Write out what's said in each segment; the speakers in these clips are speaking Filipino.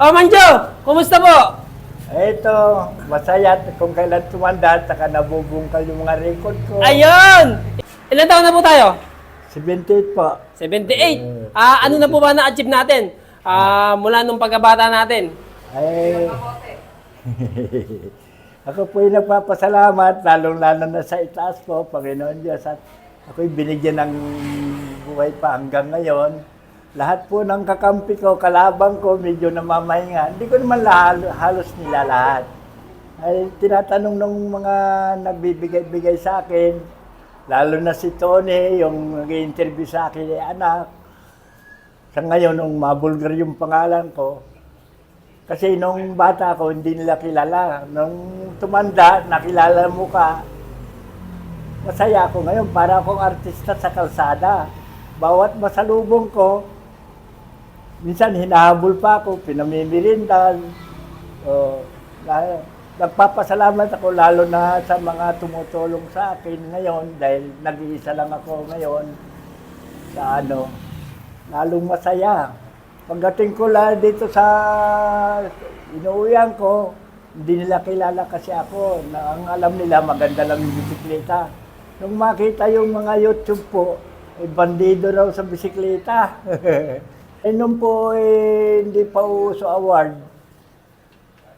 Oh, Manjo! Kumusta po? Ito, masaya at kung kailan tumanda at saka nabubungkal yung mga record ko. Ayun! Ilan taon na po tayo? 78 po. 78. Ah, ano na po ba na-achieve natin? Ah, mula nung pagkabata natin. Ay, ako po yung nagpapasalamat, lalong-lalo na sa itaas po, Panginoon Diyos. At ako'y binigyan ng buhay pa hanggang ngayon. Lahat po ng kakampi ko, kalabang ko, medyo namamahinga. Hindi ko naman lahal, halos nila lahat. Ay, tinatanong ng mga nagbibigay-bigay sa akin, lalo na si Tony, yung nag-interview sa akin, eh, anak, sa ngayon, nung mabulgar yung pangalan ko, kasi nung bata ko, hindi nila kilala. Nung tumanda, nakilala mo ka, masaya ako ngayon. Para akong artista sa kalsada. Bawat masalubong ko, minsan hinahabol pa ako, pinamimirindan. O, na- nagpapasalamat ako lalo na sa mga tumutulong sa akin ngayon dahil nag-iisa lang ako ngayon sa ano, lalong masaya. Pagdating ko lang dito sa inuuyan ko, hindi nila kilala kasi ako. Na, ang alam nila, maganda lang yung bisikleta. Nung makita yung mga YouTube po, eh, bandido raw sa bisikleta. eh, nung po eh, hindi pa uso award,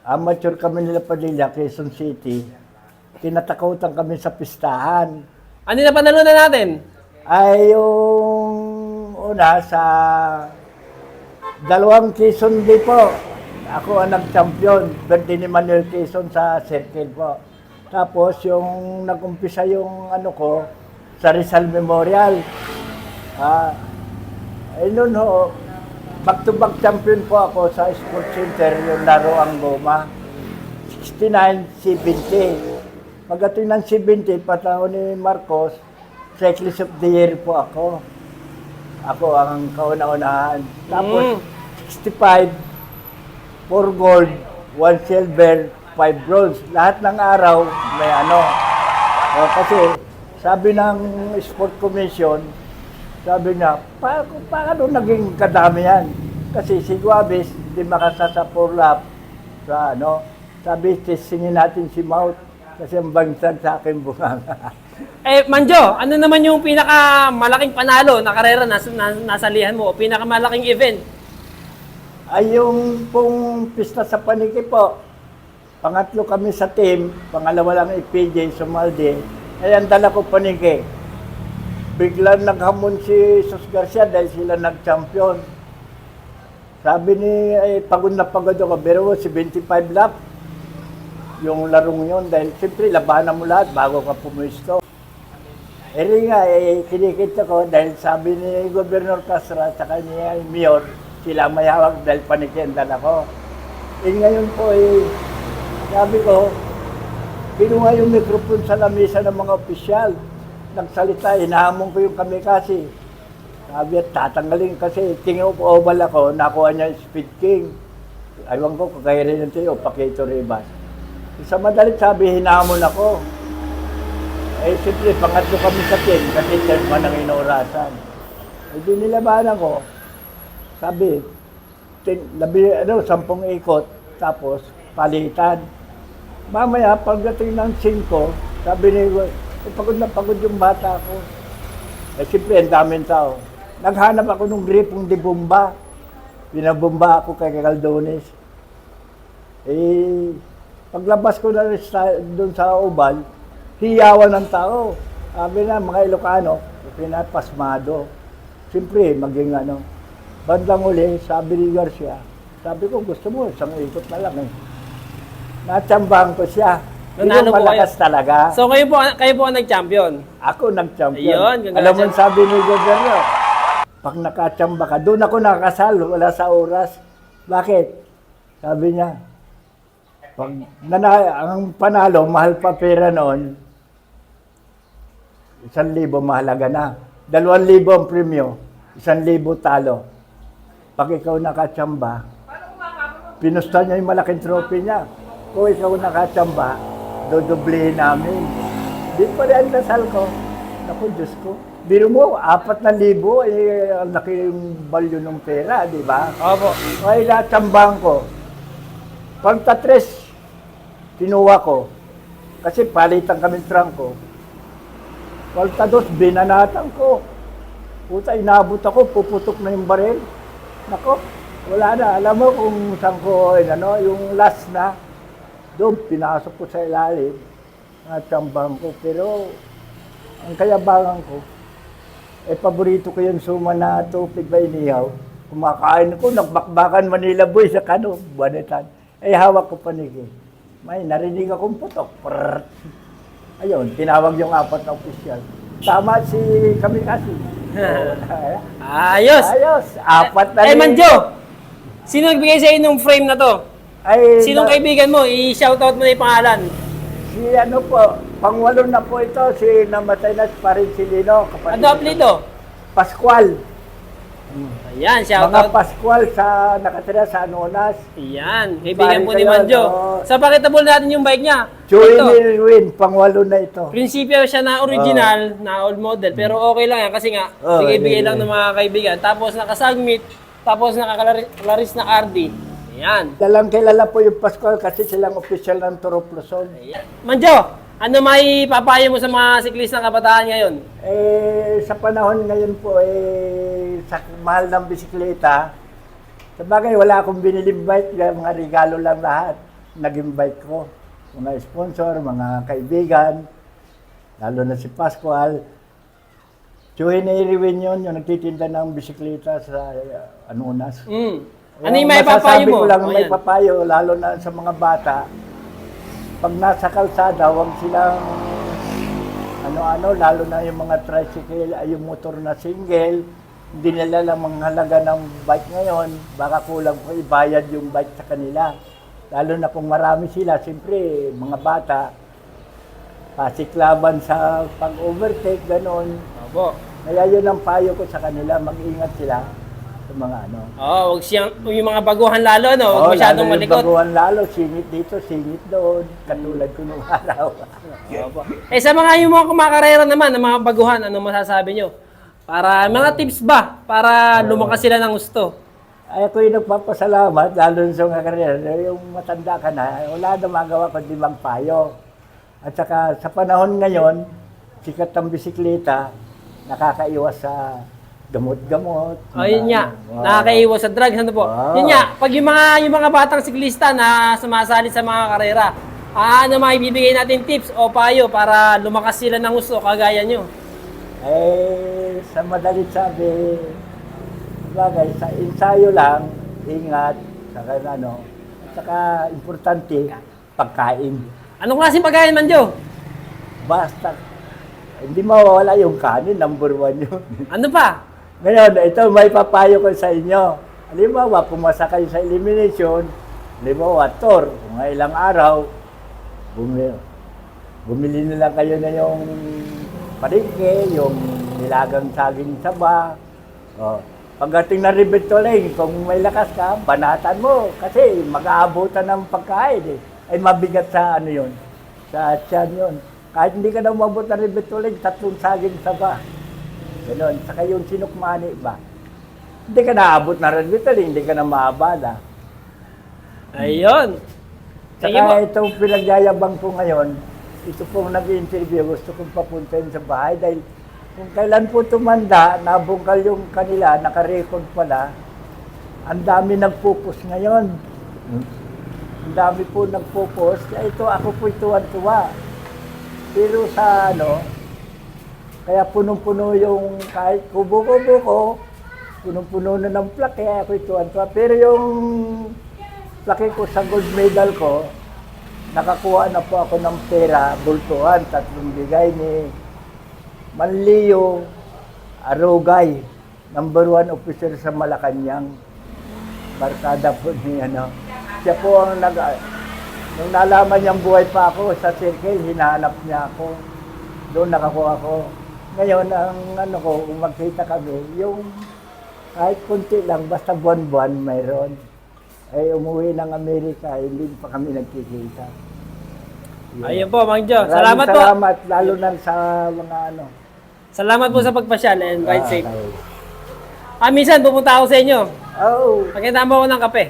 amateur kami nila Padilla, Quezon City. Tinatakutan kami sa pistahan Ano na panalo na natin? ay yung una sa dalawang Quezon Day po. Ako ang nag-champion, birthday ni Manuel Quezon sa circle po. Tapos yung nag-umpisa yung ano ko sa Rizal Memorial. Ah, eh noon ho, back-to-back champion po ako sa Sports Center, yung laro ang goma. 69-70. Pagdating ng 70, patao ni Marcos, Cyclist of the Year po ako. Ako ang kauna-unahan. Tapos, Mm. 65, 4 gold, 1 silver, 5 bronze. Lahat ng araw may ano. O, kasi, sabi ng Sport Commission, sabi niya, pa, paano naging kadami yan? Kasi si Guabis, di makasa sa 4 lap sa ano. Sabi, testingin natin si Mount kasi ang bangsan sa akin bunganga. Eh, Manjo, ano naman yung pinakamalaking panalo na karera na, na nasalihan mo o pinakamalaking event? Ay yung pong pista sa paniki po, pangatlo kami sa team, pangalawa lang IPJ, Sumalde, ay ang dala ko paniki. Biglang naghamon si Sus Garcia dahil sila nag-champion. Sabi ni, ay pagod na pagod ako, pero 75 lap yung larong yun dahil siyempre labanan mo lahat bago ka pumisto. Eh rin nga, eh, kinikita ko dahil sabi ni Governor Castro at saka ni Mayor, sila may hawak dahil panikindan ako. Eh ngayon po, eh, sabi ko, kinuha yung mikrofon sa lamesa ng mga opisyal. Nagsalita, inahamon ko yung kami kasi. Sabi at tatanggalin kasi tingin ko oval ako, nakuha niya yung Speed King. Aywan ko, kagaya rin yung tayo, Pakito Ribas. Sa madalit sabi, hinamon ako. Eh, siyempre, pangatlo kami sa team kasi third man ang inaurasan. Eh, di nilabanan ko. Sabi, tin, labi, ano, sampung ikot, tapos palitan. Mamaya, pagdating ng 5, sabi ni, eh, pagod na pagod yung bata ko. Eh, siyempre, ang daming tao. Naghanap ako ng gripong di bomba. Pinabomba ako kay Caldones. Eh, paglabas ko na doon sa Ubal, hiyawan ng tao. Sabi na, mga Ilocano, pinapasmado. Siyempre, maging ano, bandang uli, sabi ni Garcia, sabi ko, gusto mo, isang ikot na lang eh. Natsambahan ko siya. Nanalo po malakas talaga. So kayo po, kayo po ang nag-champion. Ako nag-champion. Ayun, Alam mo sabi ni Governor, pag nakachamba ka, doon ako nakasal, wala sa oras. Bakit? Sabi niya, pag nana, ang panalo, mahal pa pera noon, isang libo mahalaga na. Dalawang libo ang premyo, isang libo talo. Pag ikaw nakachamba, pinusta niya yung malaking trophy niya. Kung ikaw nakachamba, dodoblihin namin. Di pa rin ang dasal ko. Naku, Diyos ko. Biro mo, apat na libo, eh, ang laki yung value ng pera, di ba? Opo. Ay, lahat ng bangko. Pagka tres, kinuha ko. Kasi palitan kami trangko. Pagka dos, binanatan ko. Puta, inabot ako, puputok na yung baril. Nako, wala na. Alam mo kung saan ko, eh, ano, yung last na, doon, pinasok ko sa ilalim at ang bangko. Pero, ang kayabangan ko, eh, paborito ko yung suma na tupig ba inihaw. Kumakain ko, nagbakbakan Manila Boy sa kano, Buwanetan. Eh, hawak ko panigi. May narinig akong putok. Prrrt. Ayun, tinawag yung apat na opisyal. Tama si kami kasi. Ayos. Ayos, apat na Eh. Manjo, sino nagbigay sa inyo ng frame na to? Ay, Sinong na- kaibigan mo? I-shoutout mo na yung pangalan. Si ano po, pangwalo na po ito, si namatay na pa rin si Lino. kapatid Ano apelido? Pascual. Ayan, Mga shoutout. Pascual sa nakatira sa Anonas. Ayan, kaibigan Pare po ni kayo, Manjo. no? Sa pakitable natin yung bike niya. Joey Ito, Milwin, pangwalo na ito. prinsipyo siya na original, na old model, pero okay lang yan kasi nga, Oh, sige, bigay lang ng mga kaibigan. Tapos nakasagmit, tapos nakakalaris na RD. Ayan. Dalang kilala po yung Pascual kasi silang official ng Toro Luzon. Ayan. Manjo, ano may papayo mo sa mga siklista ng kabataan ngayon? Eh, sa panahon ngayon po, eh, sa mahal ng bisikleta, sa bagay, wala akong biniling bike, mga regalo lang lahat. Naging bike ko. Mga sponsor, mga kaibigan, lalo na si Pascual. Chuhin na iriwin yun, yung nagtitinda ng bisikleta sa uh, Anunas. Mm. Ano yung may papayo mo? ko lang may papayo, lalo na sa mga bata. Pag nasa kalsada, huwag silang ano-ano, lalo na yung mga tricycle, ay yung motor na single, hindi nila lang ang halaga ng bike ngayon, baka kulang ko ibayad yung bike sa kanila. Lalo na kung marami sila, siyempre, mga bata, pasiklaban sa pag-overtake, ganon. Opo. Kaya yun ang payo ko sa kanila, mag-ingat sila sa mga ano. Oh, wag siyang yung mga baguhan lalo no, wag Oo, masyadong lalo yung malikot. baguhan lalo, singit dito, singit doon, katulad ko nung araw. Opo. Eh sa mga yung mga kumakarera naman, ng mga baguhan, ano masasabi nyo? Para mga tips ba para lumakas sila ng gusto? Ay ako yung nagpapasalamat, lalo sa mga karera, yung matanda ka na, wala na magawa kundi magpayo. At saka sa panahon ngayon, sikat ang bisikleta, nakakaiwas sa gamot-gamot. Ayun nga, Wow. nakakaiwas sa drugs ano po. Wow. Yun nga, pag yung mga yung mga batang siklista na sumasali sa mga karera, ah, ano mga ibibigay natin tips o payo para lumakas sila ng gusto kagaya nyo? Eh, sa madalit sabi, bagay, sa ensayo lang, ingat, saka ano, saka importante, pagkain. Anong klaseng pagkain man, Joe? Basta, hindi mawawala yung kanin, number one yun. Ano pa? Ngayon, ito may papayo ko sa inyo. Halimbawa, pumasa kayo sa elimination, halimbawa, tour, mga ilang araw, bumili, bumili na lang kayo na yung palengke, yung nilagang saging saba. O, pagdating na Ribetoleng, kung may lakas ka, banatan mo. Kasi mag-aabutan ng pagkain eh. Ay mabigat sa ano yun, sa tiyan yun. Kahit hindi ka na umabot na Ribetoleng, tatlong saging saba. Ganon. Saka yung sinukmani ba? Hindi ka naabot na red vital, hindi ka na maabala. Ayun. Saka itong pinagyayabang ko ngayon, ito po nag-interview, gusto kong papuntahin sa bahay dahil kung kailan po tumanda, nabungkal yung kanila, nakarecord pala, ang dami nagpupus ngayon. Ang dami po. Kaya ito, ako po tuwan-tuwa. Pero sa ano, kaya punong-puno yung kahit kubo-kubo ko, punong-puno na ng plaque, kaya ako tuwan-tuwa. Pero yung plaque ko sa gold medal ko, nakakuha na po ako ng pera, bultuhan, tatlong bigay ni Manlio Arugay, number one officer sa Malacanang. Barkada po ni ano. Siya po ang nag... Nung nalaman niyang buhay pa ako sa circle, hinahanap niya ako. Doon nakakuha ako. Ngayon, ang ano ko, kung magkita kami, yung kahit kunti lang, basta buwan-buwan mayroon. Ay umuwi ng Amerika, hindi pa kami nagkikita. Yun. Ah, Ayun po, Mang Joe. Maraming Salamat po. Salamat, lalo na sa mga ano, Salamat po sa pagpasyal and ride safe. Okay. Ah, minsan pupunta ako sa inyo. Oh. Pakita mo ako ng kape.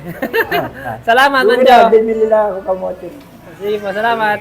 Salamat, Bumili Manjo. lang, bibili lang ako kamote. Sige po, salamat.